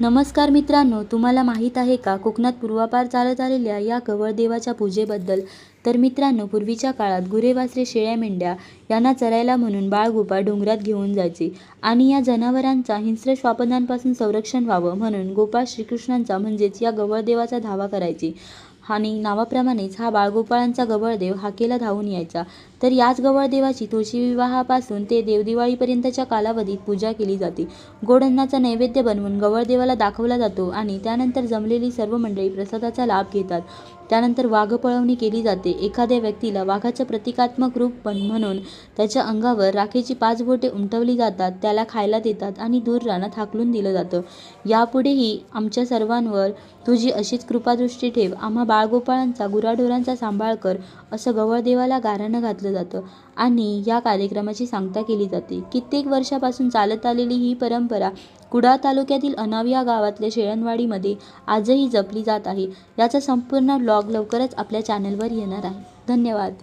नमस्कार मित्रांनो तुम्हाला माहीत आहे का? कोकणात पूर्वापार चालत आलेल्या या कवळदेवाच्या पूजेबद्दल? तर मित्रांनो पूर्वीच्या काळात गुरेवासरे शेळ्या मेंढ्या यांना चरायला म्हणून बाळगोपाळ डोंगरात घेऊन जायचे आणि या जनावरांचा हिंस्र श्वापदांपासून संरक्षण व्हावं म्हणून गोपाळ श्रीकृष्णांचा म्हणजेच या गवळदेवाचा धावा करायचे. आणि नावाप्रमाणेच हा बाळगोपाळांचा गवळदेव हाकेला धावून यायचा. तर याच गवळदेवाची तुळशीविवाहापासून ते देवदिवाळीपर्यंतच्या कालावधीत पूजा केली जाते. गोडन्नाचा नैवेद्य बनवून गवळदेवाला दाखवला जातो आणि त्यानंतर जमलेली सर्व मंडळी प्रसादाचा लाभ घेतात. त्यानंतर वाघपळवणी केली जाते. एखाद्या व्यक्तीला वाघाचं प्रतिकात्मक रूप पण म्हणून त्याच्या अंगावर राखेची पाच बोटे उमटवली जातात त्याला खायला देतात आणि दूर रानात हाकलून दिलं जातं. यापुढेही आमच्या सर्वांवर तुझी अशीच कृपादृष्टी ठेव. आम्हा बाळगोपाळांचा गुराढोरांचा सांभाळ कर असं गवळदेवाला गाऱ्हाणं घातलं जातं आणि या कार्यक्रमाची सांगता केली जाते. कित्येक वर्षापासून चालत आलेली ही परंपरा कुडाळ तालुक्यातील अनाव या गावातल्या शेळणवाडीमध्ये आजही जपली जात आहे. याचा संपूर्ण ब्लॉग लवकरच आपल्या चॅनलवर येणार आहे. धन्यवाद.